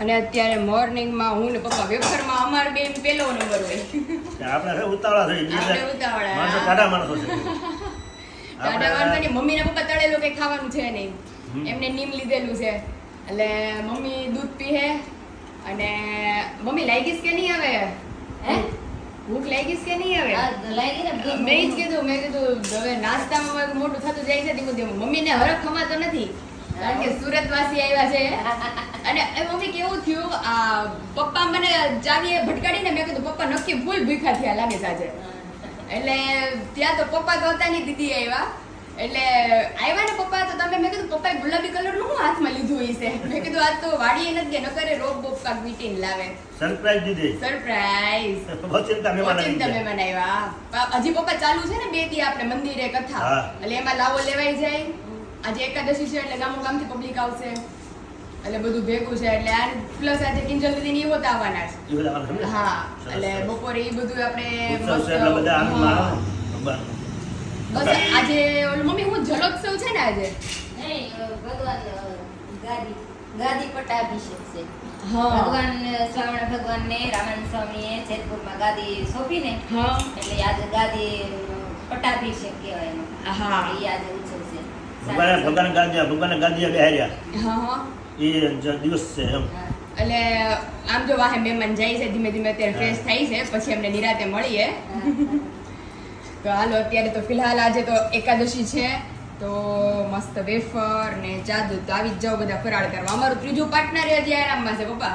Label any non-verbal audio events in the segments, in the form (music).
અને અત્યારે મોર્નિંગમાં હું ને પપ્પા વેફરમાં અમાર બે પેલો નંબર હોય. આપણે ઉતાવળા થઈ ગયા આપણે ઉતાવળા. માણસો કાઢા માણસો છે. દાદા વાંધો મમ્મી ને પપ્પા તળેલું કઈ ખાવાનું છે નહીં. એમને નીમ લીધેલું છે. એટલે મમ્મી દૂધ પીહે અને મમ્મી લાગીશ કે નહીં આવે હે? ભૂખ લાગીશ કે નહીં આવે લાગી ને મેં જ કીધું મેં કીધું હવે નાસ્તામાં મોટું થતું જાય છે ધીમું ધીમું. મમ્મીને હરખ ખમાતો નથી. કારણ કે સુરત વાસી આવ્યા છે. અને મમ્મી કેવું થયું આ પપ્પા મને ચાવીએ ભટકાડીને મેં કીધું પપ્પા નક્કી ફૂલ ભૂખા થયા લાગે સાજે એટલે ત્યાં તો પપ્પા તો હતા નહીં દીદી આવ્યા. એટલે આવ્યા ને પપ્પા તો તમે મેં કીધું પપ્પાએ ગુલાબી કલરનું હું હાથમાં લીધું હશે મેં કીધું આ તો વાડીએ નથી ગયા નકરે રોબ બોપ કાક વીટીને લાવે. સરપ્રાઈઝ (laughs) દીધી. સરપ્રાઈઝ ઓચિંતા મહેમાન આવ્યા હજી પપ્પા ચાલુ છે ને બેથી આપણે મંદિરે કથા. એટલે એમાં લાવો લેવાઈ જાય. આજે એકાદશી છે એટલે ગામો ગામથી પબ્લિક આવશે. એટલે બધું ભેગું છે એટલે આ પ્લસ આજે કિંજલ દીદી ની હોતા આવવાના છે એ ને? હા એટલે બપોરે એ બધું આપણે ને. બસ આજે ઓલું મમ્મી હું જલોત્સવ છે ને આજે? ભગવાન અ, ગાદી ગાદી પટ્ટાભિષેક છે. હા. ભગવાન અ, શ્રાવણ ભગવાનને રામાનંદ જેતપુરમાં ગાદી સોંપીને હા. એટલે આજે ગાદી પટ્ટાભિષેક કહેવાય હા. એ આજે ભગવાને ભગવાન ગાંધી ભગવાન ગાંધી બેહાર્યા હા હા. એ દિવસ છે એમ. એટલે આમ જો વાહે મહેમાન જાય છે ધીમે ધીમે અત્યારે ફ્રેશ થાય છે પછી અમને નિરાતે મળીએ. તો હાલો અત્યારે તો ફિલહાલ આજે તો એકાદશી છે. તો મસ્ત વેફર ને જાદુ તો આવી જ જાઓ બધા ફરાળ કરવા. અમારું ત્રીજું પાર્ટનર હજી આરામમાં છે પપ્પા.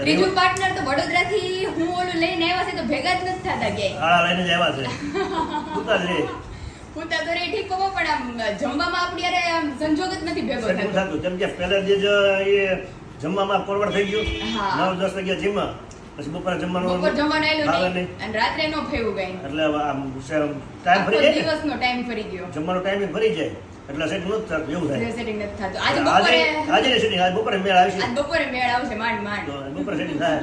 ત્રીજું પાર્ટનર તો વડોદરા થી હું ઓલું લઈને આવ્યા છે તો ભેગા જ નથી થતા ક્યાંય. લઈને જ આવ્યા છે. (laughs) હું તો રે ઠીક પણ આમ જમવામાં આપણી અરે આમ સંજોગ જ નથી ભેગો થતો. કેમ કે પહેલા જે એ જમવામાં ફોરવર્ડ થઈ ગયું. નવ દસ વાગ્યા જીમમાં પછી બપોરે જમવાનું બપોર જમવાનું આવેલું નહીં. અને રાત્રે નો ફેવું કઈ. એટલે આમ ટાઈમ ફરી જાય દિવસનો ટાઈમ ફરી ગયો. જમવાનો ટાઈમ ફરી જાય. એટલે સેટ નથી થતું એવું થાય. સેટિંગ નથી થતું. આજે બપોરે આજે સેટિંગ આજે બપોરે મેળ આવશે. આજે બપોરે મેળ આવશે. માંડ માંડ. બપોરે સેટિંગ થાય.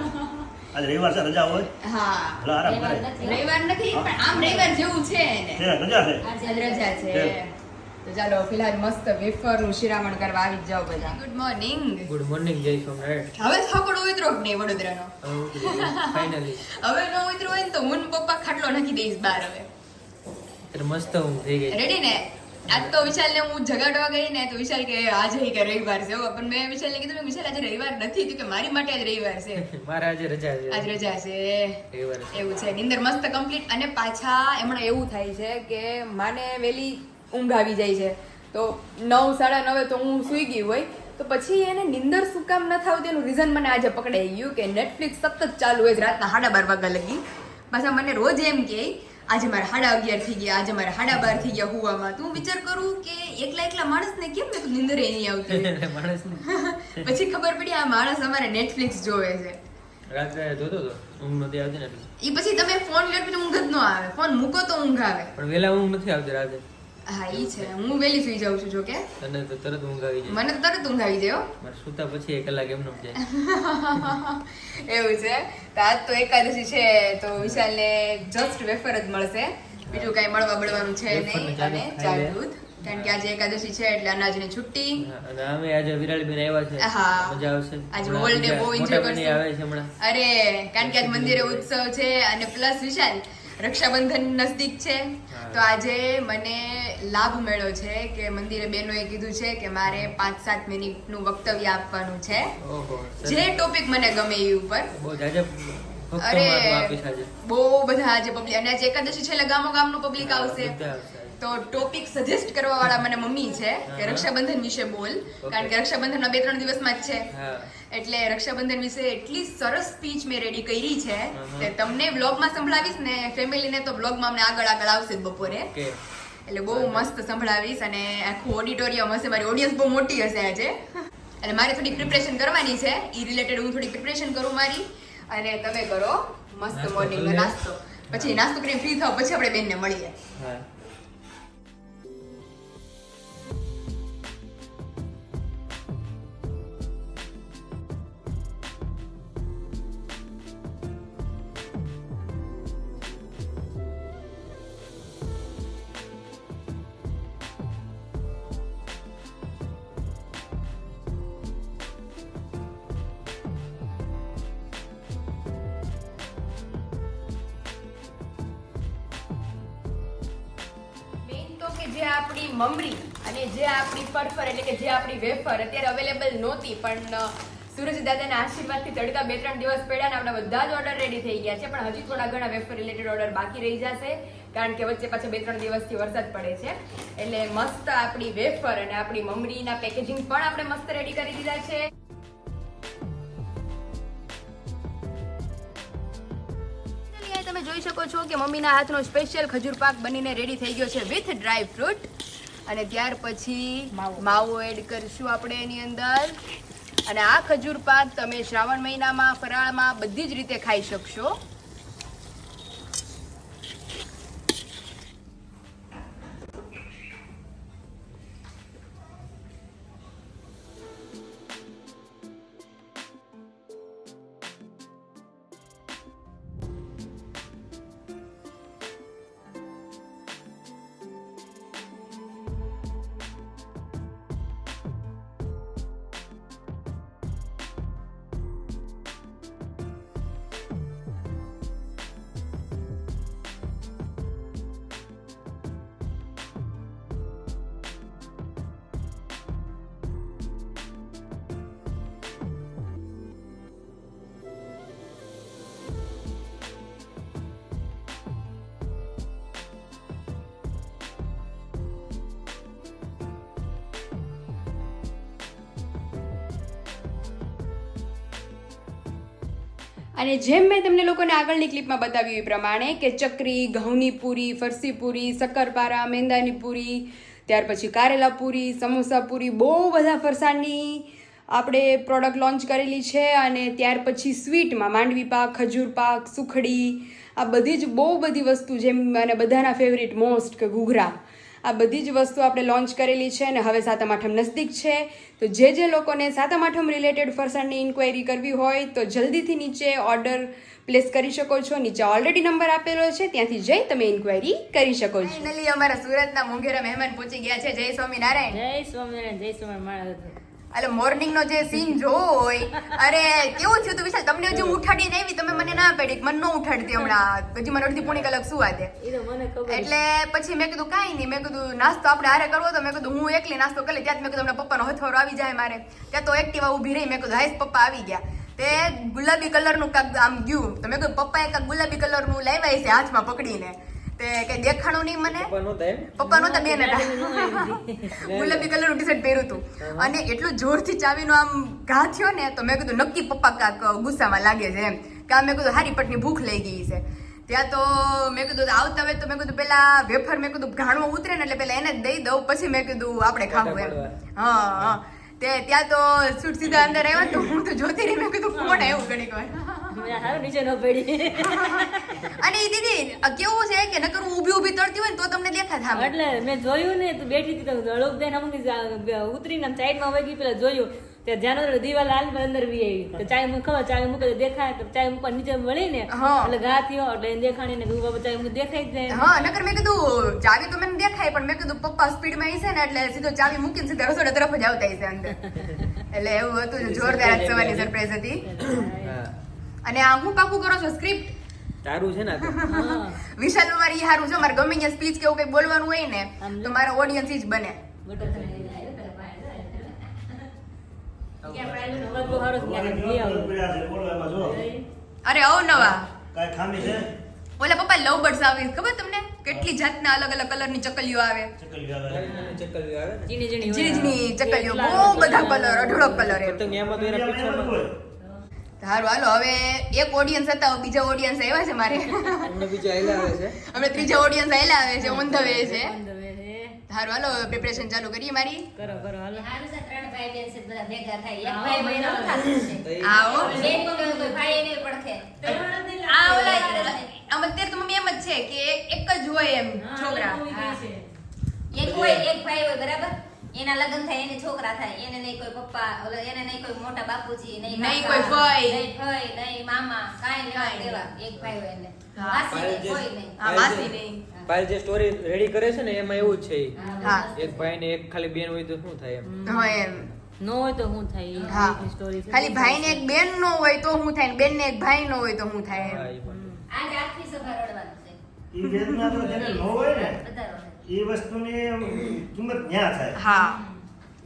આજે રવિવાર છે રજા હોય? હા. એટલે આરામ કરે. રવિવાર નથી. પણ આમ રવિવાર જેવું છે ને રજા છે? આજ રજા છે. છે. તો ચાલો ફિલહાલ મસ્ત વેફરનું શિરામણ કરવા આવી જ જાઓ બધા. ગુડ મોર્નિંગ ગુડ મોર્નિંગ જય સોમનાથ હવે થોકડો ઉતરો કે નહીં વડોદરાનો? ફાઇનલી હવે નો ઉતરો હોય ને તો હું પપ્પા ખાટલો નાખી દઈશ બહાર હવે. એટલે મસ્ત ઊંઘ થઈ ગઈ. રેડી ને? આજ તો વિશાલ ને હું જગાડવા ગઈ ને તો વિશાલ કે આજે કે રવિવાર છે. પણ મેં વિશાલ ને કીધું વિશાલ આજે રવિવાર નથી. તો કે મારી માટે આજ રવિવાર છે. (laughs) મારે આજે રજા છે. આજ રજા છે. એવું છે. નિંદર મસ્ત કમ્પ્લીટ અને પાછા એમણે એવું થાય છે કે માને વેલી ઊંઘ આવી જાય છે. તો નવ સાડા નવે તો હું સૂઈ ગઈ હોય. તો પછી એને નિંદર શું કામ ન થાવ તેનું રીઝન મને આજે પકડાઈ ગયું કે નેટફ્લિક્સ સતત ચાલુ હોય રાતના સાડા બાર વાગ્યા લગી. પાછા મને રોજ એમ કે આજે મારા હાડા અગિયાર થઈ ગયા આજે મારે હાડા બાર થઈ ગયા હોવામાં. તો હું વિચાર કરું કે એકલા એકલા માણસને કેમ મેં કીધું એ નહીં આવતી (laughs) (laughs) પછી ખબર પડી આ માણસ અમારે નેટફ્લિક્સ જોવે છે. રાત્રે જોતો તો ઊંઘ નથી આવતી ને એ પછી તમે ફોન લ્યો ઊંઘ જ ન આવે. ફોન મૂકો તો ઊંઘ આવે. પણ વેલા ઊંઘ નથી આવતી રાતે હા ઈ છે. હું વેલી સુઈ જાઉં છું જો કે. તને તો તરત ઊંઘ આવી જાય. મને તરત ઊંઘ આવી જાય મારે સૂતા પછી એક કલાક એમનો જાય. (laughs) એવું છે? તો આજ તો એકાદશી છે તો વિશાલને જસ્ટ વેફર જ મળશે. બીજું કાંઈ મળવા બળવાનું છે નહીં અને ચા દૂધ કારણ કે આજે એકાદશી છે એટલે અનાજની છુટ્ટી. અને અમે આજે વિરાળબેન આવ્યા છે. હા. મજા આવશે. આજે હમણાં whole બહુ બેન કરશું. આવે છે હમણાં. અરે કારણ કે આજ મંદિરે ઉત્સવ છે અને પ્લસ વિશાલ રક્ષાબંધન નજદીક છે. તો આજે મને લાભ મળ્યો છે કે મંદિરે બહેનોએ કીધું છે કે મારે પાંચ સાત મિનિટનું વક્તવ્ય આપવાનું છે. જે ટોપિક મને ગમે એ ઉપર. અરે બહુ બધા આજે પબ્લિક અને આજે એકાદશી છેલ્લા ગામો ગામનું પબ્લિક આવશે. તો ટોપિક સજેસ્ટ કરવા વાળા મને મમ્મી છે કે રક્ષાબંધન વિશે બોલ. કારણ કે રક્ષાબંધનના બે ત્રણ દિવસમાં જ છે. એટલે રક્ષાબંધન વિશે એટલી સરસ સ્પીચ મેં રેડી કરી છે. કે તમને વ્લોગમાં સંભળાવીશ ને ફેમિલીને તો વ્લોગમાં અમને આગળ આગળ આવશે જ બપોરે. એટલે બહુ મસ્ત સંભળાવીશ અને આખું ઓડિટોરિયમ હશે મારી ઓડિયન્સ બહુ મોટી હશે આજે. એટલે મારે થોડી પ્રિપરેશન કરવાની છે. એ રિલેટેડ હું થોડી પ્રિપરેશન કરું મારી. અને તમે કરો. મસ્ત નાસ્તો મોર્નિંગ કરી નાસ્તો. પછી નાસ્તો કરીને ફ્રી થાવ પછી આપણે બેનને મળીએ. મમરી અને જે આપણી ફરફર એટલે કે જે આપણી વેફર અત્યારે અવેલેબલ નહોતી, પણ સુરજ દાદાના આશીર્વાદથી તડકા બે ત્રણ દિવસ પડ્યા અને આપણા બધા જ ઓર્ડર રેડી થઈ ગયા છે, પણ હજી થોડા ઘણા વેફર રિલેટેડ ઓર્ડર બાકી રહી જશે, કારણ કે વચ્ચે પાછા બે ત્રણ દિવસથી વરસાદ પડે છે. એટલે મસ્ત આપણી વેફર અને આપણી મમરીના પેકેજિંગ પણ આપણે મસ્ત રેડી કરી દીધા છે. તમે જોઈ શકો છો કે મમ્મીના હાથનો સ્પેશિયલ ખજૂર પાક બનીને રેડી થઈ ગયો છે વિથ ડ્રાય ફ્રૂટ અને ત્યાર પછી માવો. એડ કરીશું આપણે એની અંદર અને આ ખજૂર પાક તમે શ્રાવણ મહિનામાં, ફરાળમાં બધી જ રીતે ખાઈ શકશો અને જેમ મેં તમને લોકોને આગળની ક્લિપમાં બતાવ્યું એ પ્રમાણે કે ચકરી, ઘઉંની પૂરી, ફરસી પૂરી, શક્કરપારા, મેંદાની પૂરી, ત્યાર પછી કારેલા પૂરી, સમોસા પૂરી, બહુ બધા ફરસાણની આપણે પ્રોડક્ટ લોન્ચ કરેલી છે અને ત્યાર પછી સ્વીટમાં માંડવી પાક, ખજૂર પાક, સુખડી, આ બધી જ બહુ બધી વસ્તુ જેમ અને બધાના ફેવરિટ મોસ્ટ કે ઘૂઘરા. આ બધી જ વસ્તુ આપણે લોન્ચ કરેલી છે અને હવે સાતમ આઠમ નજદીક છે. તો જે જે લોકોને સાતમ આઠમ રિલેટેડ ફરસાણની ઇન્ક્વાયરી કરવી હોય તો જલ્દીથી નીચે ઓર્ડર પ્લેસ કરી શકો છો. નીચે ઓલરેડી નંબર આપેલો છે. ત્યાંથી જઈ તમે ઇન્ક્વાયરી કરી શકો છો. અમારા સુરતના મોંઘેરા મહેમાન પહોંચી ગયા છે. જય સ્વામિનારાયણ. જય સ્વામિનારાયણ જય સ્વામિનારાયણ એટલે મોર્નિંગ નો જે સીન જોય હોય અરે કેવું થયું તું વિશાલ? તમને હજુ ઉઠાડીને આવી તમે મને ના પડી મને ન ઉઠાડતી હમણાં. પછી મને અડધી પોણી કલાક સુવા દે. એટલે પછી મેં કીધું કાંઈ નહીં. મેં કીધું નાસ્તો આપણે હારે કરવો તો મેં કીધું હું એકલી નાસ્તો કરી. ત્યાં મેં કીધું હમણાં પપ્પાનો હથોરો આવી જાય મારે. ત્યાં તો એક્ટિવા ઊભી રહી. મેં કીધું હાઈસ પપ્પા આવી ગયા. તે ગુલાબી કલરનું કાંક આમ ગયું. તો મેં કીધું પપ્પાએ કાંક ગુલાબી કલરનું લાવ્યા છે હાથમાં પકડીને. તે કઈ દેખાણું નહીં મને. પપ્પા નહોતા એમ. પપ્પા નહોતા બેન હતા ગુલાબી કલરનું ટી શર્ટ પહેર્યું હતું. અને એટલું જોરથી ચાવીનો આમ ઘા થયો ને તો મેં કીધું નક્કી પપ્પા કાંક ગુસ્સામાં લાગે છે એમ. કે મેં કીધું હારી પટની ભૂખ લઈ ગઈ છે. ત્યાં તો મેં કીધું આવતા હોય તો મેં કીધું પેલા વેફર મેં કીધું ઘાણું ઉતરે ને એટલે પેલા એને દઈ દઉં પછી મેં કીધું આપણે ખાવું એમ. હા હા. તે ત્યાં તો સુટ સીધા અંદર આવ્યા તો હું તો જોતી રહી મેં કીધું કોણ આવ્યું ઘડીક વાર? મને હારું નીચે ન પડી. (laughs) અને દીદી આ કેવું છે કે નકર હું ઊભી ઊભી તરતી હોય ને તો તમને દેખાય થાય એટલે મેં જોયું ને તું બેઠી હતી તો અલોક બેન અમુક ઉતરીને આમ સાઈડમાં વગી પેલા જોયું. તે ધ્યાન દિવાલ હાલ અંદર વી આવી. તો ચાય મૂક ખબર ચાય મૂકે તો દેખાય. તો ચાય મૂકવા નીચે મળી ને એટલે ઘા થયો. એટલે એને દેખાણી ને તું બાબા ચાય મૂક દેખાય જ જાય હા નકર મેં કીધું ચાવી તો મને દેખાય પણ મેં કીધું પપ્પા સ્પીડમાં છે ને એટલે સીધો ચાવી મૂકીને સીધા રસોડા તરફ જ આવતા હશે અંદર. (laughs) એટલે એવું હતું જોરદાર સવારની સરપ્રાઈઝ હતી. અને આ હું પાકું કરો છો સ્ક્રિપ્ટ તારું છે ને વિશાલ મારી ઈ હારું છે મારે ગમે ત્યાં સ્પીચ કે એવું કંઈ બોલવાનું હોય ને તો મારા ઓડિયન્સ જ બને. અરે ઓ નવા. કાંઈ ખામી છે? ઓલા પપ્પા લવ બર્ડ્સ આવી ખબર તમને? કેટલી જાતના અલગ અલગ કલરની ચકલીઓ આવે. ચકલીઓ આવે. ચકલીઓ બહુ બધા કલર અઢળક કલર પતંગ એમાં. તો એના દુનિયામાં એવું પીછામાં હોય. સારું હાલો હવે એક ઓડિયન્સ હતા બીજા ઓડિયન્સ આવ્યા છે મારે. અમને બીજા આયલા આવે છે. અમે ત્રીજા ઓડિયન્સ આયલા આવે છે ઓન ધ વે છે. સારું હાલો પ્રિપરેશન ચાલુ કરીએ મારી. કરો કરો હાલો. હારું છે, ત્રણ ભાઈ બેન છે, બધા ભેગા થાય. એક ભાઈ. તો એ- આવો બે કોને કોઈ ભાઈ નહીં પડખે. આ ઓલા આમ અત્યારે તો મમ્મી એમ જ છે કે એક જ હોય એમ છોકરા. એક હોય, એક ભાઈ હોય, બરાબર? એના લગ્ન થાય એને છોકરા થાય એને નહીં કોઈ પપ્પા ઓલો એને નહીં કોઈ મોટા બાપુજી નહીં નહીં કોઈ ભાઈ. નહીં ભાઈ નહીં મામા કાઈ નહીં કાંઈ દેવા એક ભાઈ હોય એને. હા. માસી નહીં, કોઈ નહીં. હા માસી નહીં. પાયલ જે સ્ટોરી રેડી કરે છે ને એમાં એવું જ છે. હા એક ભાઈ ને એક ખાલી બેન હોય તો શું થાય એમ? હા એમ. નો હોય તો શું થાય? હા. રીતની ખાલી ભાઈ ને એક બેન નો હોય તો હું થાય બેન ને એક ભાઈ નો હોય તો હું થાય એમ? આજે આખી સભા રડવાનું છે. ઈ વેદના તો જેને ન હોય ને બધા રડે. એ વસ્તુની કિંમત ન્યા થાય. હા.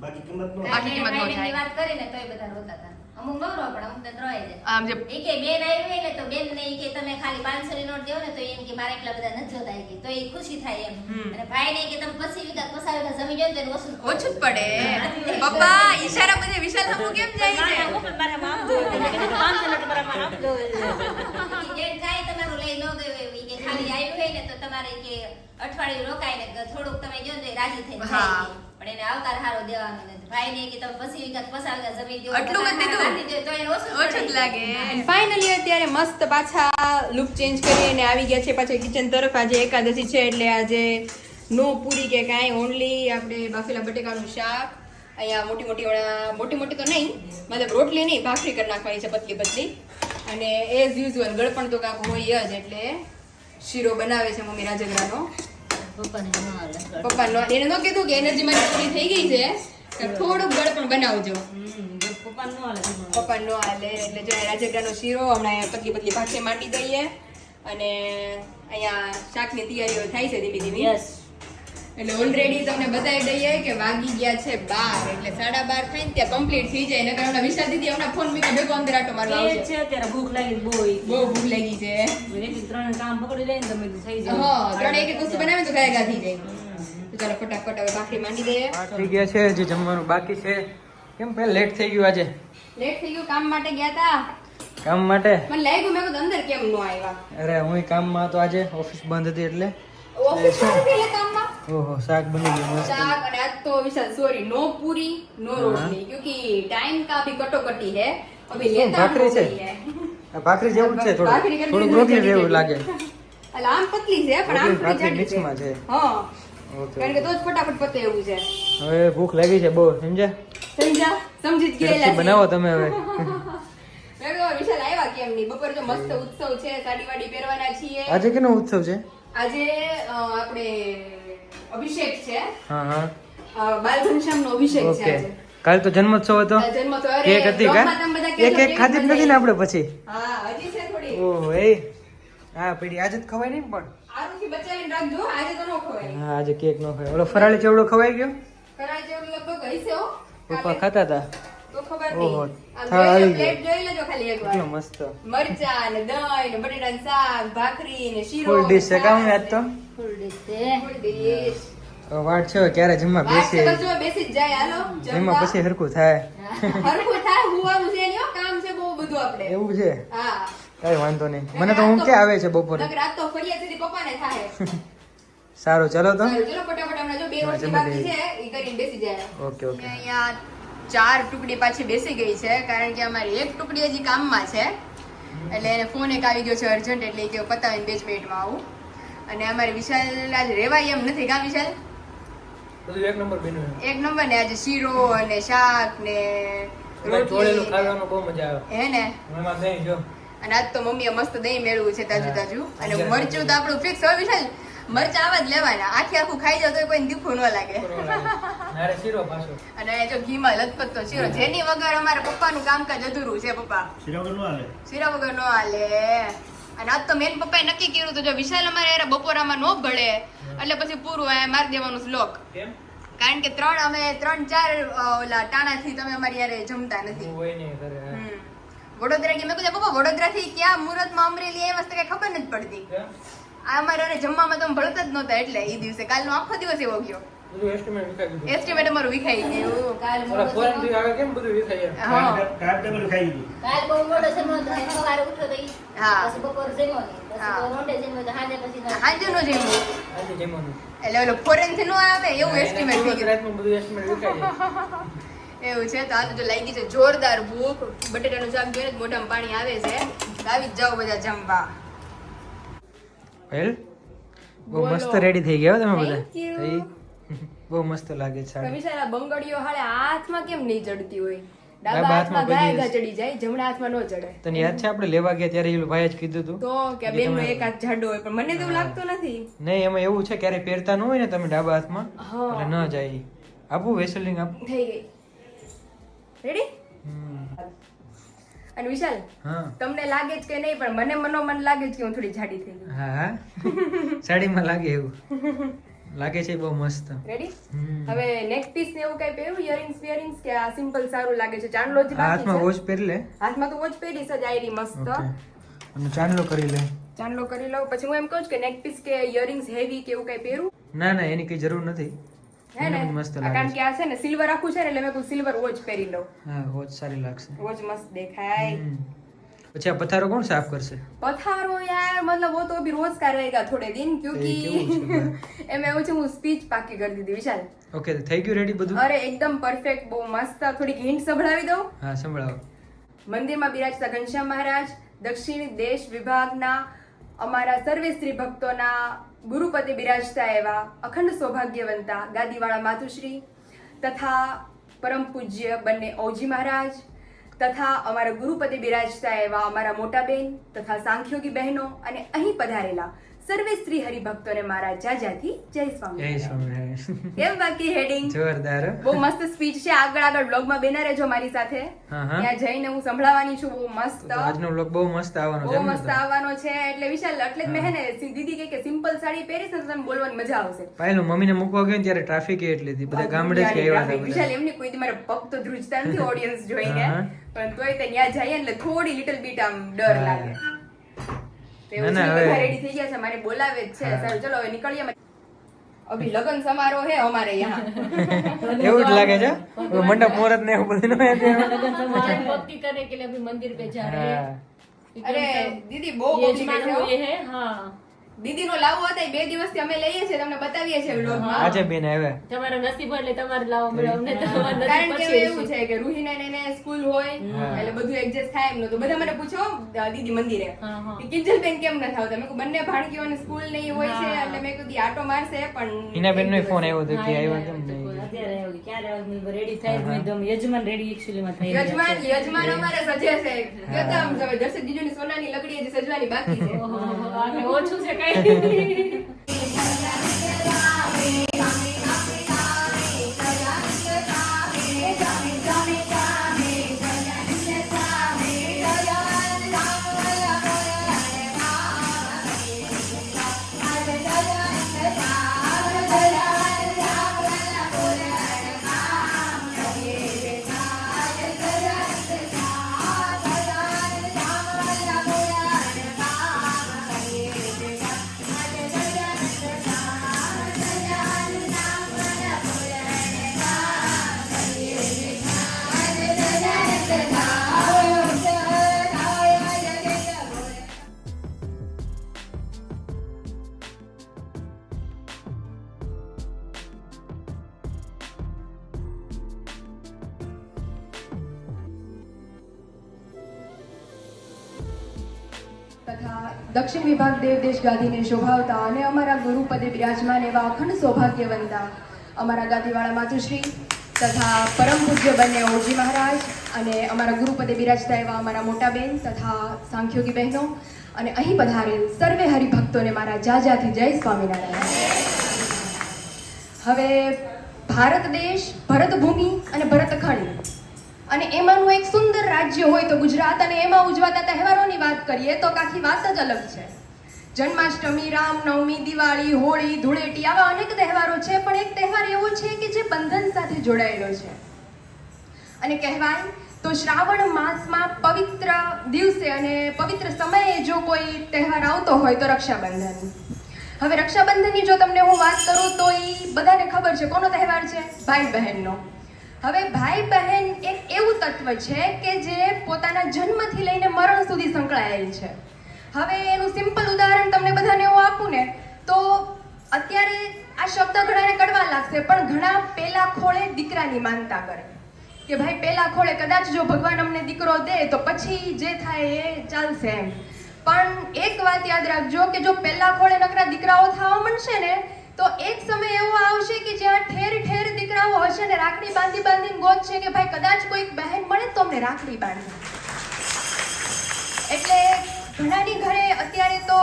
બાકી કિંમત નો બાકી કિંમત નો થાય. વાત કરીને તોય બધા રોતા હતા. અમુક ન રો પણ અમુક ને જાય આમ જે ઈ કે બેન આવી ને તો બેન ને કે તમે ખાલી 500 ની નોટ દેવો ને તો એમ કે મારે એટલા બધા નથી જોતા કે. તો ઈ ખુશી થાય એમ. અને ભાઈ ને કે તમે પછી વીઘા પસાર વીઘા જમી જો તો ઓછું ઓછું જ પડે. પપ્પા ઈશારા બધે વિશાલ હમુ કેમ જાય છે? મારા મમ્મી મારા માં આમ કે પાંચસો નોટ મારા માં આમ જોવે છે. (laughs) ઈ બેન કાંઈ તમારું લઈ ન ગયું ખાલી આવ્યું હોય ને તો તમારે કે અઠવાડિયું રોકાય ને થોડુંક તમે જો ને રાજી થઈ જાય. પણ એને આવકાર હારો દેવાનો નથી. ભાઈ ને કે તમે પછી વીઘા પસાર વીઘા જમી દો. આટલું બધું દીધું? તો એ ઓછું ઓછું જ. લાગે. ફાઇનલી અત્યારે મસ્ત પાછા લુક ચેન્જ કરીને આવી ગયા છે પાછા કિચન તરફ. આજે એકાદશી છે એટલે આજે નો પૂરી કે કાંઈ ઓનલી આપણે બાફેલા બટેકાનું શાક. અહીંયા મોટી મોટી મોટી મોટી તો નહીં મતલબ રોટલી નહીં ભાખરી કરી નાખવાની છે પતલી પતલી. અને એઝ યુઝ્યુઅલ ગળપણ તો કાંક હોય જ એટલે શીરો બનાવે છે મમ્મી રાજગરાનો. પપ્પાનો પપ્પા એને નો કીધું કે એનર્જી મારી પૂરી થઈ ગઈ છે તો થોડુંક બનાવજો. ન હાલે તમારે. પપ્પા નો હાલે એટલે જો રાજગરાનો શીરો હમણાં પતલી પતલી ભાખરી માંડી દઈએ. અને અહીંયા શાકની તૈયારીઓ થાય છે ધીમે ધીમે. એટલે ઓલરેડી તમને બતાવી દઈએ કે વાગી ગયા છે બાર. એટલે સાડા બાર થાય ને ત્યાં કમ્પ્લીટ થઈ જાય. નકર હમણાં વિશાલ દીદી હમણાં ફોન મૂકી ભેગો અંદર આટો મારવા આવશે. છે અત્યારે ભૂખ લાગી બહુ બહુ ભૂખ લાગી છે. ત્રણ કામ પકડી લઈને તમે થઈ જાય. હા ત્રણ એક એક વસ્તુ બનાવે તો ગાય ગાધી જાય. ચાલો ફટાફટ હવે ભાખરી માંડી દઈએ. થઈ ગયા છે જે જમવાનું બાકી છે. કેમ પે લેટ થઈ ગયું આજે? લેટ થઈ ગયું કામ માટે ગયા તા. કામ માટે? મને લાગ્યું મેં અંદર કેમ નો આવ્યા. અરે હું કામમાં તો આજે ઓફિસ બંધ હતી એટલે. ભાખરી જેવું છે થોડું રોટલી જેવું લાગે. આમ પતલી છે પણ આમ થોડી મિક્સમાં છે. કારણ કે તો જ ફટાફટ પતે એવું છે. હવે ભૂખ લાગી છે બહુ સમજ્યા? સમજ્યા? સમજી જ ગયેલા બનાવો તમે હવે. વિશાલ આવ્યા કેમ નહીં? બપોર જો મસ્ત ઉત્સવ છે સાડી વાડી પહેરવાના છીએ. આજે કેનો ઉત્સવ છે? આજે આપણે અભિષેક છે. હા હા. બાલ ઘનશ્યામનો અભિષેક છે આજે. કાલ તો જન્મોત્સવ હતો. કેક હતી કા? એક એક ખાધી જ નથી ને આપણે પછી? હા હજી છે થોડી. ઓહો એ. હા પેઢી આજે જ ખવાય નહીં પણ? આરુથી બચાવીને રાખજો આજે તો નો ખવાય. હા આજે કેક નો ખાય ઓલો ફરાળી ચેવડો ખવાઈ ગયો? ફરાળી ચેવડો લગભગ હશે હો. પપ્પા ખાતા હતા ખબર ઓહો, નહીં. આમ થાળ જોઈ લો, આવી પ્લેટ જોઈ લેજો ખાલી એકવાર મસ્ત. મરચા ને દહીં ને બટેટાનું શાક ભાખરી ને શીરો ફૂલ ડીશ છે કામ આજ તો? ફૂલ ડીશ છે ફૂલ ડીશ વાટ છે ક્યારે જમવા બેસી બસ જાય. હાલો જમવા. પછી હરખું થાય. (laughs) હરખું થાય હુવાનું છે નહીં કામ છે બહુ બધું આપણે. એવું છે? હા. કઈ વાંધો નહીં. મને તો ઊંઘ ક્યાં આવે છે બપોરે? રાત તો ફરિયાદ સુધી પપ્પાને થાય. (laughs) સારું ચલો તો. ચલો ફટાફટ હમણાં જો બે હા, બાકી છે ઈ કરીને બેસી જાય. Okay okay. અહીંયા ચાર ટુકડી પાછી બેસી ગઈ છે કારણ કે અમારી એક ટુકડી હજી કામમાં છે. એટલે એને ફોન એક આવી ગયો છે અર્જન્ટ એટલે કે પતાવીને બે જ મિનિટમાં આવું. અને અમારે વિશાલ આજ રેવાય એમ નથી કા વિશાલ? એક નંબર એક નંબર ને આજે શીરો અને શાક ને રોટલી ખાવાનું બહુ મજા આવે. હે ને? એમાં દહીં જો. અને આજ તો મમ્મીએ મસ્ત દહીં મેળવ્યું છે તાજું તાજું. અને મરચું તો આપણું ફિક્સ હોય વિશાલ? મરચા આવા જ લેવાના. આખી આખું ખાઈ જાવ તો કોઈ દીખું ન લાગે. નારે શીરો પાછો. અને જો ઘીમાં લથપથતો શીરો. જેની વગર અમારા પપ્પાનું કામકાજ અધૂરું છે પપ્પા. શીરો વગર નો હાલે. શીરો વગર નો હાલે. અને આજ તો મેન પપ્પાએ નક્કી કર્યું તો જો વિશાલ અમારે યાર બપોરામાં નો ભળે એટલે પછી પૂરું આ મારી દેવાનું શ્લોક કેમ? કારણ કે ત્રણ અમે ત્રણ ચાર ઓલા ટાણાથી તમે અમારી યારે જમતા નથી. વડોદરા ગયા મેં કીધું પપ્પા વડોદરાથી ક્યાં મુહૂર્તમાં અમરેલી એ વસ્તુ કઈ ખબર નથી પડતી? આ અમારે અરે જમવામાં તો ભળતા જ નહોતા એટલે એ દિવસે. કાલનો આખો દિવસ એવો ગયો. એસ્ટિમેટ અમારું વિખાઈ ગયું. કાલ કેમ બધું વિખાઈ કાલ બહુ મોડો તો સવારે તો હા. પછી બપોર. એટલે ઓલો ફોરેનથી નો આવે એવું એસ્ટિમેટ. (laughs) એવું છે તો આ તો લાગી છે જોરદાર ભૂખ. બટેટાનું શાક જોઈને જ મોઢામાં પાણી આવે છે. આવી જ જાઓ બધા જમવા. હેલ? બહુ મસ્ત રેડી થઈ ગયા તમે બધા? બહુ મસ્ત લાગે છે સાડી. સારા બંગડીઓ હાલે હાથમાં કેમ નહીં ચડતી હોય? ડાબા હાથમાં ગાય ચડી જાય જમણા હાથમાં ન ચડે. તને યાદ છે આપણે લેવા ગયા ત્યારે એલું ભાઈ જ કીધું હતું તો કે બેન નો એક હાથ જાડો હોય પણ મને તો લાગતું નથી. નહીં એમાં એવું છે ક્યારે પહેરતા ન હોય ને તમે ડાબા હાથમાં એટલે ન જાય. આપું વેસલિંગ આપું. થઈ ગઈ. રેડી હમ. અને વિશાલ તમને લાગે જ કે નહીં પણ મને મનોમન લાગે છે કે હું થોડી જાડી થઈ ગઈ. હા સાડીમાં લાગે એવું. લાગે છે બહુ મસ્ત. રેડી હવે નેક પીસ ને એવું કઈ પહેર્યું? ઇયરિંગ્સ વિયરિંગ્સ કે આ સિમ્પલ સારું લાગે છે? ચાંદલો જ બાકી હાથમાં છે? વોચ પહેરી લે. હાથમાં તો વોચ પહેરી સજ આયરી મસ્ત. અને ચાંદલો કરી લે. ચાંદલો કરી લઉં. પછી હું એમ કહું છું કે નેક પીસ કે ઇયરિંગ્સ હેવી કે એવું કઈ પહેરું? ના ના એની કઈ જરૂર નથી. હે ને? સ્પીચ (laughs) પાકી કરી દીધી વિશાલ. ઓકે થઈ રેડી બધું? એકદમ પરફેક્ટ બહુ મસ્ત થોડી હિન્ટ સંભળાવી દઉં? સંભળાવો. મંદિરમાં બિરાજતા ઘનશ્યામ મહારાજ દક્ષિણ દેશ વિભાગના અમારા સર્વે સ્ત્રી ભક્તોના ગુરુપદે બિરાજતા એવા અખંડ સૌભાગ્યવંતા ગાદીવાળા માતુશ્રી તથા પરમ પૂજ્ય બંને ઔજી મહારાજ તથા અમારા ગુરુપદે બિરાજતા એવા અમારા મોટા બેન તથા સાંખ્યોગી બહેનો અને અહીં પધારેલા સર્વે સ્ત્રી હરિભક્તોને મારા જાજાથી જય જય સ્વામી કેમ બાકી હેડિંગ જોરદાર બહુ મસ્ત સ્પીચ છે. આગળ આગળ બ્લોગમાં બેના રહેજો મારી સાથે. ત્યાં જઈને હું સંભળાવવાની છું. બહુ મસ્ત. આજનો બ્લોગ બહુ મસ્ત આવવાનો છે બહુ મસ્ત આવવાનો છે. એટલે વિશાલ એટલે મેં ને દીદી કે કે સિમ્પલ સાડી પહેરીશ ને તમને બોલવાની મજા આવશે. મમ્મી મમ્મીને મૂકવા ગયો ત્યારે ટ્રાફિક એટલી હતી. બધા ગામડે જ આવ્યા હતા વિશાલ. એમની કોઈ મારા પગ તો ધ્રુજતા નથી (laughs) ઓડિયન્સ જોઈને. પણ તોય ત્યાં જઈએ એટલે થોડી લિટલ બીટ આમ ડર લાગે. મારે બોલાવે છે. સારું ચલો હવે અભી લગન સમારોહ હે અમારે (laughs) એવું જ ને. મંદિર પે જા અરે દીદી બહુ યજમાન હુએ દીદી નો લાવો હતો બે દિવસથી અમે લઈએ છીએ તમને બતાવીએ છીએ વ્લોગમાં આજે બેન આવે. તમારો નસીબ એટલે તમારે લાવો મળે અમને તમારો કારણ કે એવું છે કે રૂહીને એને સ્કૂલ હોય એટલે બધું એડજસ્ટ થાય એમ નતું બધા મને પૂછો દીદી મંદિરે. કે કિંજલ બેન કેમ ન થાવ તમે બંને ભાણકીઓને સ્કૂલ નહીં હોય છે એટલે મેં કીધું આટો મારશે પણ હિના બેન નો ફોન આવ્યો હતો કે આવ્યા કેમ નહીં? અત્યારે આવ્યો. ક્યારે આવ્યો? રેડી થાય હા, હા. એકદમ યજમાન રેડી એકચ્યુઅલી માં થઈ યજમાન યજમાન અમારે સજે છે કેતા આમ તમે દર્શક જીજુની સોનાની લકડી હજી સજવાની બાકી છે ઓછું છે કઈ (laughs) ગાદીને શોભાવતા અને અમારા ગુરુપદે બિરાજમાન એવા અખંડ સૌભાગ્યવંતા અમારા ગાદીવાળા માતુશ્રી તથા પરમ પૂજ્ય બંને ઓજી મહારાજ અને અમારા ગુરુપદે બિરાજતા એવા અમારા મોટા બેન તથા સાંખ્યોગી બહેનો અને અહીં પધારેલ સર્વે હરિભક્તોને મારા જાજાથી જય સ્વામિનારાયણ. હવે ભારત દેશ ભરતભૂમિ અને ભરતખંડ અને એમાંનું એક સુંદર રાજ્ય હોય તો ગુજરાત અને એમાં ઉજવાતા તહેવારોની વાત કરીએ તો આખી વાત જ અલગ છે. જન્માષ્ટમી રામનવમી દિવાળી, હોળી, ધૂળેટી આવા અનેક તહેવારો છે, પણ એક તહેવાર એવો છે કે જે બંધન સાથે જોડાયેલો છે. અને કહેવાય તો શ્રાવણ માસમાં પવિત્ર દિવસે અને પવિત્ર સમયે જો કોઈ તહેવાર આવતો હોય તો રક્ષાબંધન. હવે રક્ષાબંધનની જો તમને હું વાત કરું તો એ બધાને ખબર છે કોનો તહેવાર છે? ભાઈ બહેનનો હવે ભાઈ બહેન એક એવું તત્વ છે કે જે પોતાના જન્મથી લઈને મરણ સુધી સંકળાયેલ છે. હવે એનું સિમ્પલ ઉદાહરણ તમને બધાને હું આપું ને, તો અત્યારે આ શબ્દ ઘણાને કડવા લાગશે, પણ ઘણા પેલા ખોળે દીકરાની માનતા કરે. કે ભાઈ, પેલા ખોળે કદાચ જો ભગવાન અમને દીકરો દે, તો પછી જે થાય એ ચાલશે એમ. પણ એક વાત યાદ રાખજો કે જો પેલા ખોળે નકરા દીકરાઓ થવા મળશે ને, તો એક સમય એવો આવશે કે જ્યાં ઠેર ઠેર દીકરાઓ હશે ને, રાખડી બાંધી બાંધીને ગોતશે કે ભાઈ, કદાચ કોઈક બહેન મળે તો અમને રાખડી બાંધી. એટલે ઘણાની ઘરે અત્યારે તો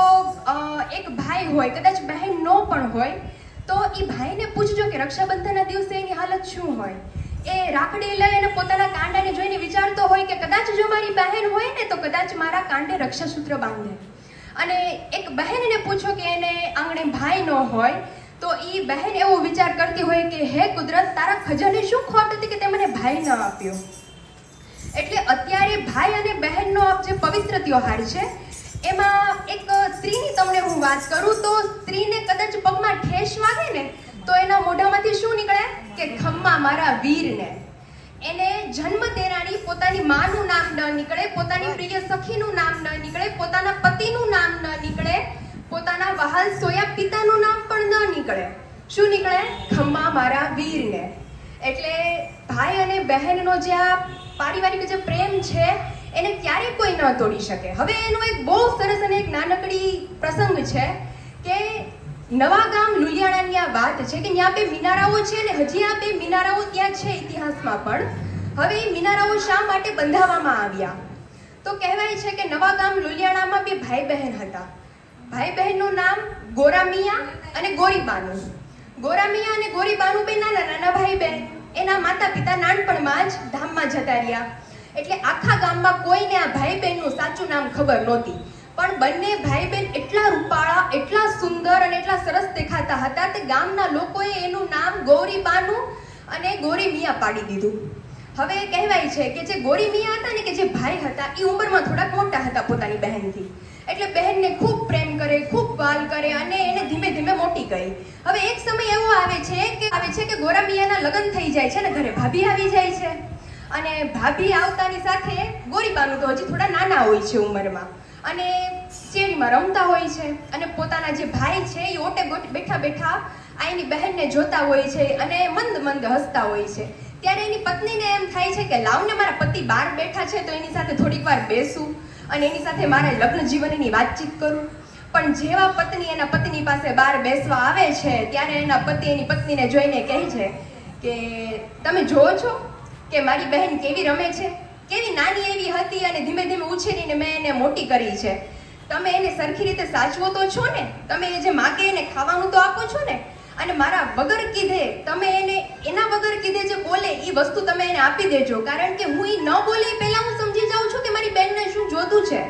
એક ભાઈ હોય, કદાચ બહેન નો પણ હોય, તો એ ભાઈને પૂછજો કે રક્ષાબંધનના દિવસે એની હાલત શું હોય? એ રાખડી લઈ અને પોતાના કાંડાને જોઈને વિચારતો હોય કે કદાચ જો મારી બહેન હોય ને, તો કદાચ મારા કાંડે રક્ષાસૂત્ર બાંધે. અને એક બહેનને પૂછો કે એને આંગણે ભાઈ ન હોય, તો એ બહેન એવો વિચાર કરતી હોય કે, હે કુદરત, તારા ખજાને શું ખોટ હતી કે તે મને ભાઈ ન આપ્યો? એટલે અત્યારે ભાઈ અને બહેનનો આપ જે પવિત્ર તહેવાર છે એમાં એક સ્ત્રીની તમને હું વાત કરું તો સ્ત્રીને કદાચ પગમાં ઠેસ વાગે ને તો એના મોઢામાંથી શું નીકળે? કે ખમ્મા મારા વીરને. એને જન્મ દેનારી પોતાની માનું નામ ન નીકળે પોતાની પ્રિય સખીનું નામ ન નીકળે પોતાના પતિનું નામ ન નીકળે પોતાના વહાલ સોયા પિતાનું નામ પણ ન નીકળે. શું નીકળે? ખમ્મા મારા વીરને. એટલે ભાઈ અને બહેનનો જે આ પારિવારિક જે પ્રેમ છે, એને ક્યારેય કોઈ ન તોડી શકે. હવે એનો એક બહુ સરસ અને એક નાનકડી પ્રસંગ છે કે નવા ગામ લુલિયાણાની આ વાત છે કે ત્યાં બે મિનારાઓ છે ને હજી આ બે મિનારાઓ ત્યાં છે ઇતિહાસમાં પણ. હવે એ મિનારાઓ શા માટે બંધાવવામાં આવ્યા? તો કહેવાય છે કે નવા ગામ લુલિયાણામાં બે ભાઈ બહેન હતા. ભાઈ બહેનનું નામ ગોરામિયા અને ગોરીબાનુ. ગોરામિયા અને ગોરીબાનુ બે નાના નાના ભાઈ બહેન એના માતા પિતા નાનપણમાં જ ધામમાં જતા રહ્યા. એટલે આખા ગામમાં કોઈને આ ભાઈ બહેનનું સાચું નામ ખબર નહોતી. પણ બંને ભાઈ બહેન એટલા રૂપાળા, એટલા સુંદર અને એટલા સરસ દેખાતા હતા તે ગામના લોકોએ એનું નામ ગૌરીબાનું અને ગોરી મિયા પાડી દીધું. હવે કહેવાય છે કે જે ગોરી મિયા હતા ને કે જે ભાઈ હતા એ ઉંમરમાં થોડાક મોટા હતા પોતાની બહેનથી. એટલે બહેનને ખૂબ પ્રેમ કરે, ખૂબ વાલ કરે અને એને ધીમે ધીમે મોટી કરી. હવે એક સમય એવો આવે છે કે, આવે છે કે ગોરા મિયાના લગ્ન થઈ જાય છે ને ઘરે ભાભી આવી જાય છે. અને ભાભી આવતાની સાથે ગોરીબાનું તો હજી થોડા નાના હોય છે ઉંમરમાં. અને શેરીમાં રમતા હોય છે. અને પોતાના જે ભાઈ છે એ ઓટે બેઠા બેઠા આ એની બહેનને જોતા હોય છે અને મંદ મંદ હસતા હોય છે. ત્યારે એની પત્નીને એમ થાય છે કે લાવને મારા પતિ બહાર બેઠા છે તો એની સાથે થોડીક વાર બેસું. અને એની સાથે મારા લગ્ન જીવનની વાતચીત કરું. પણ જેવા પત્ની એના પત્ની પાસે બહાર બેસવા આવે છે, ત્યારે એના પતિ એની પત્નીને જોઈને કહે છે કે, તમે જુઓ છો કે મારી બહેન કેવી રમે છે? કેવી નાની એવી હતી અને ધીમે ધીમે ઉછેરીને મેં એને મોટી કરી છે. તમે એને સરખી રીતે સાચવો તો છો ને? તમે એ જે માગે એને ખાવાનું તો આપો છો ને? અને મારા વગર કીધે, તમે એને એના વગર કીધે જે બોલે એ વસ્તુ તમે એને આપી દેજો. કારણ કે હું એ ન બોલે પહેલાં હું કે મારી બેનને શું જોતું છે?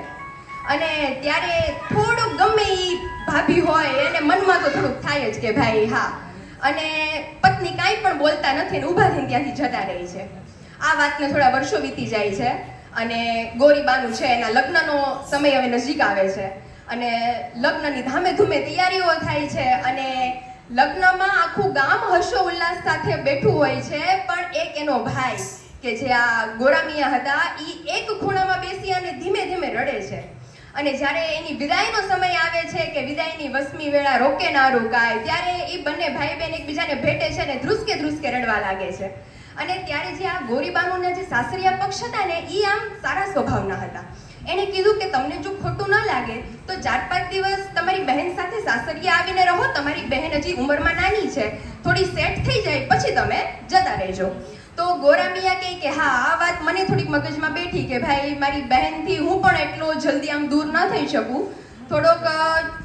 અને ત્યારે થોડુંક ગમે એ ભાભી હોય, એને મનમાં તો થોડુંક થાય જ કે ભાઈ, હા. અને પત્ની કાંઈ પણ બોલતા નથી ને ઊભા થઈને ત્યાંથી જતા રહી છે. આ વાતને થોડા વર્ષો વીતી જાય છે. અને ગોરીબાનું છે, એના લગ્નનો સમય હવે નજીક આવે છે. અને લગ્નની ધામે ધૂમે તૈયારીઓ થાય છે અને લગ્નમાં આખું ગામ હર્ષો ઉલ્લાસ સાથે બેઠું હોય છે, પણ એક એનો ભાઈ કે જે આ ગોરામિયા હતા એ એક ખૂણામાં બેસી અને ધીમે ધીમે રડે છે. અને જ્યારે એની વિદાયનો સમય આવે છે કે વિદાયની વસમી વેળા રોકે ના રોકાય, ત્યારે એ બંને ભાઈ બહેન એકબીજાને ભેટે છે અને ધ્રુસકે ધ્રુસકે રડવા લાગે છે. અને ત્યારે જે આ ગોરીબાનુના જે સાસરિયા પક્ષ હતા ને એ આમ સારા સ્વભાવના હતા. એણે કીધું કે તમને જો ખોટું ન લાગે, તો ચાર પાંચ દિવસ તમારી બહેન સાથે સાસરિયા આવીને રહો, તમારી બહેન હજી ઉંમરમાં નાની છે, થોડી સેટ થઈ જાય, પછી તમે જતા રહેજો. તો ગોરામિયા કહે કે, હા, આ વાત મને થોડીક મગજમાં બેઠી કે ભાઈ, મારી બહેનથી હું પણ એટલો જલ્દી આમ દૂર ન થઈ શકું. થોડોક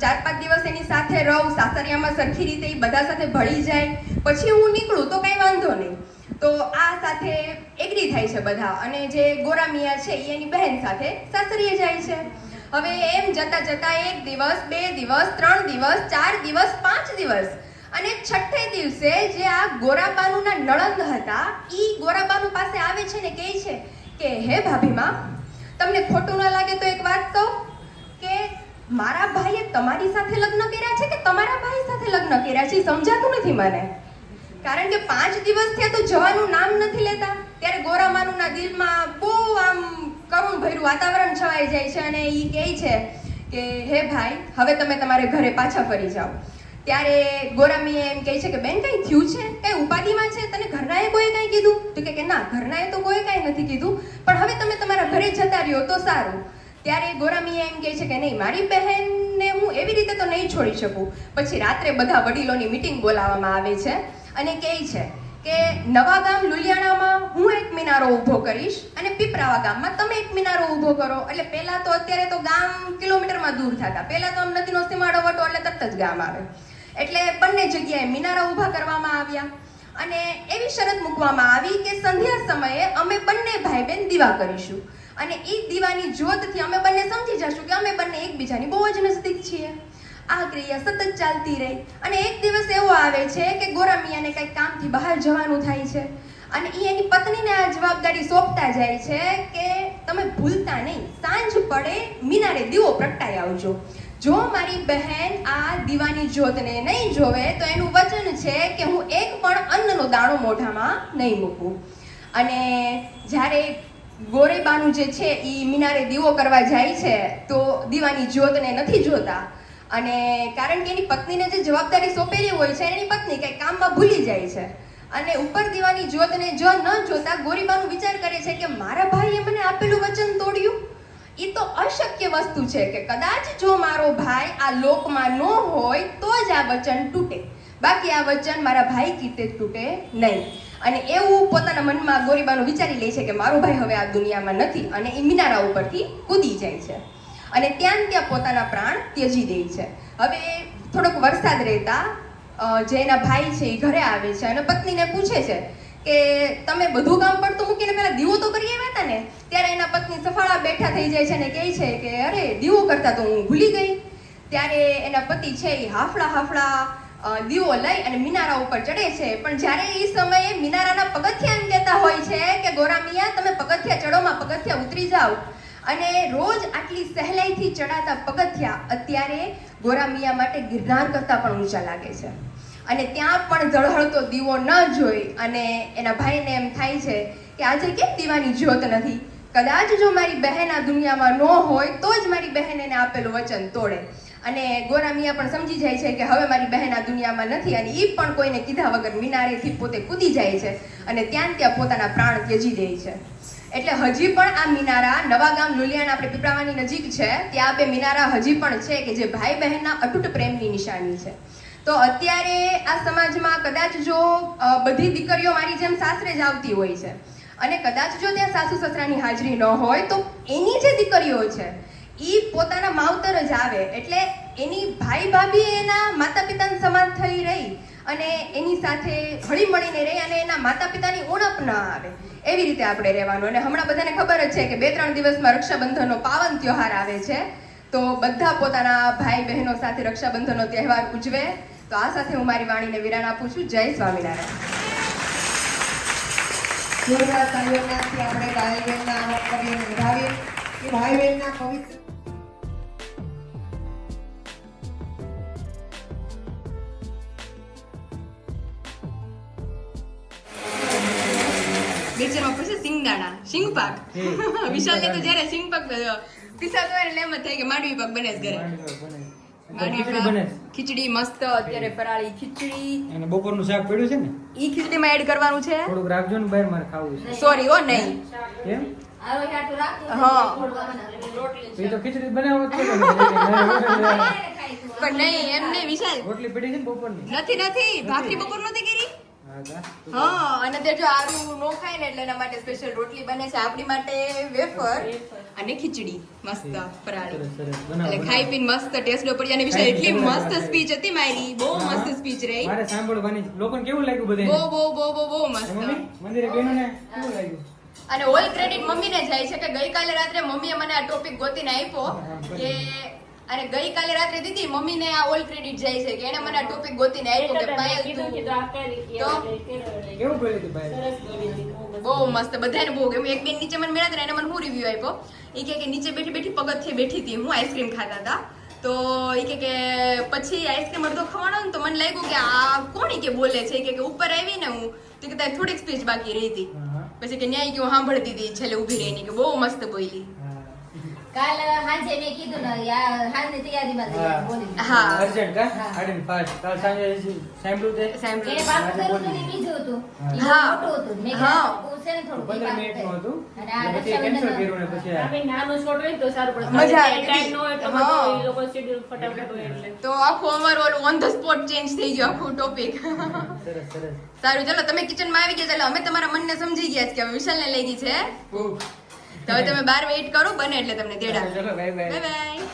ચાર પાંચ દિવસ એની સાથે રહું, સાસરિયામાં સરખી રીતે એ બધા સાથે ભળી જાય. પછી હું નીકળું, તો કંઈ વાંધો નહીં. તો આ સાથે એગ્રી થાય છે બધા. અને જે ગોરામિયા છે એ એની બહેન સાથે સાસરીએ જાય છે. હવે એમ જતા જતા એક દિવસ, બે દિવસ, ત્રણ દિવસ, ચાર દિવસ, પાંચ દિવસ અને છઠ્ઠે દિવસે જે આ ગોરાબાનુના નળંદ હતા એ ગોરાબાનુ પાસે આવે છે ને કહે છે કે, હે ભાભીમાં, તમને ખોટું ન લાગે તો એક વાત કહું કે, મારા ભાઈએ તમારી સાથે લગ્ન કર્યા છે કે તમારા ભાઈ સાથે લગ્ન કર્યા છે? એ સમજાતું નથી મને. કારણ કે પાંચ દિવસ થયા તો જવાનું નામ નથી લેતા. ત્યારે ગોરામાનુના દિલમાં બહુ આમ કરુણ ભર્યું વાતાવરણ છવાઈ જાય છે અને એ કહે છે કે, હે ભાઈ, હવે તમે તમારે ઘરે પાછા ફરી જાઓ. ત્યારે ગોરામીએ એમ કહે છે કે, બેન, કંઈ થયું છે? કઈ ઉપાધિમાં છે? તને ઘરનાએ કોઈ કંઈ કીધું? તો કે ના, ઘરનાએ તો કોઈ કાંઈ નથી કીધું. પણ હવે તમે તમારા ઘરે જતા રહ્યો તો સારું. ત્યારે ગોરામીએ એમ કહે છે કે, નહીં, મારી બહેનને હું એવી રીતે તો નહીં છોડી શકું. પછી રાત્રે બધા વડીલોની મીટિંગ બોલાવવામાં આવે છે અને કહે છે કે, નવા ગામ લુલિયાણામાં હું એક મિનારો ઊભો કરીશ અને પીપરાવા ગામમાં તમે એક મિનારો ઊભો કરો. એટલે પહેલાં તો અત્યારે તો ગામ કિલોમીટરમાં દૂર થતા. પહેલાં તો આમ નદીનો સીમાડો વટો એટલે તરત જ ગામ આવે. એટલે બંને જગ્યાએ મિનારા ઊભા કરવામાં આવ્યા. અને એવી શરત મૂકવામાં આવી કે સંધ્યા સમયે અમે બંને ભાઈ બહેન દીવા કરીશું. અને એ દીવાની જ્યોતથી અમે બંને સમજી જશું કે અમે બંને એકબીજાની બહુ જ નજદીક છીએ. આ ક્રિયા સતત ચાલતી રહી. અને એક દિવસ એવો આવે છે કે ગોરા મિયાને કંઈક કામથી બહાર જવાનું થાય છે. અને એ એની પત્નીને આ જવાબદારી સોંપતા જાય છે કે તમે ભૂલતા નહીં. સાંજ પડે મિનારે દીવો પ્રગટાઈ આવજો. જો મારી બહેન આ દીવાની જ્યોતને નહીં જોવે, તો એનું વચન છે કે હું એક પણ અન્નનો દાણો મોઢામાં નહીં મૂકું. અને જ્યારે ગોરેબાનું જે છે એ મિનારે દીવો કરવા જાય છે, તો દીવાની જ્યોતને નથી જોતા. અને કારણ કે એની પત્નીને જે જવાબદારી સોંપેલી હોય છે, એની પત્ની કંઈ કામમાં ભૂલી જાય છે. અને ઉપર દીવાની જ્યોતને જો ન જોતા ગોરીબાનું વિચાર કરે છે કે મારા ભાઈએ મને આપેલું વચન તોડ્યું? એ તો અશક્ય વસ્તુ છે કે કદાચ જો મારો ભાઈ આ લોકમાં ન હોય, તો જ આ વચન તૂટે. બાકી આ વચન મારા ભાઈ કીતે તૂટે નહીં. અને એવું પોતાના મનમાં ગોરીબાનું વિચારી લે છે કે મારો ભાઈ હવે આ દુનિયામાં નથી અને એ મિનારા ઉપરથી કૂદી જાય છે. અને ત્યાં ત્યાં પોતાના પ્રાણ ત્યજી દે છે. હવે થોડોક વરસાદ રહેતા જે એના ભાઈ છે એ ઘરે આવે છે અને પત્નીને પૂછે છે કે તમે બધું કામ પડતું મૂકીને પેલા દીવો તો કરી આવ્યા હતા ને, ત્યારે એના પત્ની સફાળા બેઠા થઈ જાય છે અને કહે છે કે, અરે, દીવો કરતા તો હું ભૂલી ગઈ. ત્યારે એના પતિ છે એ હાફળા હાફળા દીવો લઈ અને મિનારા ઉપર ચડે છે. પણ જ્યારે એ સમયે મિનારાના પગથિયા એમ કહેતા હોય છે કે ગોરામિયા તમે પગથિયા ચડોમાં પગથિયા ઉતરી જાઓ. અને રોજ આટલી સહેલાઈથી ચડાતા પગથિયા અત્યારે ગોરામિયા માટે ગિરનાર કરતાં પણ ઊંચા લાગે છે. અને ત્યાં પણ ઝળહળતો દીવો ન જોઈ અને એના ભાઈને એમ થાય છે કે આજે કેમ દીવાની જ્યોત નથી? કદાચ જો મારી બહેન આ દુનિયામાં ન હોય, તો જ મારી બહેન એને આપેલું વચન તોડે. અને ગોરામિયા પણ સમજી જાય છે કે હવે મારી બહેન આ દુનિયામાં નથી અને એ પણ કોઈને કીધા વગર મિનારેથી પોતે કૂદી જાય છે અને ત્યાં ત્યાં પોતાના પ્રાણ ત્યજી દે છે. એટલે હજી પણ આ મિનારા નવા ગામ લુલિયાણા આપણે પીપળાવાની નજીક છે, ત્યાં બે મિનારા હજી પણ છે કે જે ભાઈ બહેનના અતૂટ પ્રેમની નિશાની છે. તો અત્યારે આ સમાજમાં કદાચ જો બધી દીકરીઓ મારી જેમ સાસરે જ આવતી હોય છે અને કદાચ જો ત્યાં સાસુ સસરાની હાજરી ન હોય, તો એની જે દીકરીઓ છે એ પોતાના માવતર જ આવે. એટલે એની ભાઈ ભાભી એના માતા પિતાની સમાન થઈ રહી અને એની સાથે હળી મળીને રહી અને એના માતા પિતાની ઉણપ ન આવે. એવી રીતે આપણે રહેવાનું. અને હમણાં બધાને ખબર જ છે કે બે ત્રણ દિવસમાં રક્ષાબંધનનો પાવન તહેવાર આવે છે. તો બધા પોતાના ભાઈ બહેનો સાથે રક્ષાબંધનનો તહેવાર ઉજવે. તો આ સાથે હું મારી વાણીને વિરામ આપું છું. જય સ્વામિનારાયણ. જોરદાર આપણે વધાવીએ પવિત્ર સિંગદાણા સિંગપાક. વિશાલને તો જ્યારે સિંગપાક પીસાતો એટલે એમ જ થાય કે માંડવી પાક બને જ ઘરે. ખીચડી મસ્ત અત્યારે ફરાળી ખીચડી. અને બપોરનું શાક પડ્યું છે ને? ઈ ખીચડીમાં એડ કરવાનું છે? થોડુંક રાખજો ને બહાર મારે ખાવું છે. સોરી ઓ નહીં. કેમ? હા. પણ નહીં એમ નહીં વિશાલ. રોટલી પડી છે બપોરની? નથી નથી. ભાખરી બપોર નથી કરી? હા અને તે જો આરું નો ખાય ને એટલે એના માટે સ્પેશિયલ રોટલી બને છે. આપણી માટે વેફર અને ખીચડી. મસ્ત ફરાળી એટલે ખાઈ પીને મસ્ત ટેસ્ટ પડી. અને વિશે એટલી મસ્ત સ્પીચ હતી મારી. બહુ મસ્ત સ્પીચ રહી. મારે સાંભળવાની લોકોને કેવું લાગ્યું બહુ બધાને? બહુ બહુ બહુ બહુ મસ્ત. મંદિરે બહેનોને કેવું લાગ્યું? અને ઓલ ક્રેડિટ મમ્મીને જાય છે કે ગઈકાલે રાત્રે મમ્મીએ મને આ ટોપિક ગોતીને આપ્યો કે અને ગઈકાલે રાત્રે દીદી મમ્મીને આ ઓલ ક્રેડિટ જાય છે કે એને મને આ ટોપિક ગોતીને આપ્યો કે પાયલ તું. કેવું બોલી હતી બહુ મસ્ત. બધાને બહુ ગમ્યું. એક બેન નીચે મને મળ્યા હતા એને મને હું રિવ્યુ આપ્યો. એ કે કે નીચે બેઠી બેઠી પગથિયે બેઠી હતી હું આઈસ્ક્રીમ ખાતા હતા. તો એ કે કે પછી આઈસ્ક્રીમ અડધો ખવાનો ને તો મને લાગ્યું કે આ કોણ કે બોલે છે? કે કે ઉપર આવી ને હું. તો કે તારી થોડીક સ્પીચ બાકી રહી હતી. પછી કે ન્યાય કે હું સાંભળતી હતી છેલ્લે ઊભી રહીને. કે બહુ મસ્ત બોલી. કાલ હાંજે મેં કીધું ને હાંજની તૈયારીમાં બોલી હા. અર્જન્ટ કા? હા. આડીને કાલ સાંજે સાંભળ્યું તે? એને સાંભળ્યું પાકું કરું હતું બીજું હતું. હા. મોટું હતું. મેં હા. કીધું ને થોડું પંદર એ મિનિટનું હતું. અને આ એટલે પછી cancel કર્યું ને પછી આપણે નાનો short હોય તો સારું પડે. મજા આવે. ટાઈમ ન હોય તો એ લોકો schedule ફટાફટ હોય એટલે. તો આખું અમારું ઓલું ઓન ધ સ્પોટ ચેન્જ થઈ ગયો આખું ટોપિક સરસ સરસ. સારું ચલો તમે કિચનમાં આવી ગયા ચાલો અમે તમારા મનને સમજી ગયા છે કે વિશાલ વિશાલને લઈ ગઈ છે. તો હવે તમે બાર વેઇટ કરો બને એટલે તમને તેડા બાય બાય.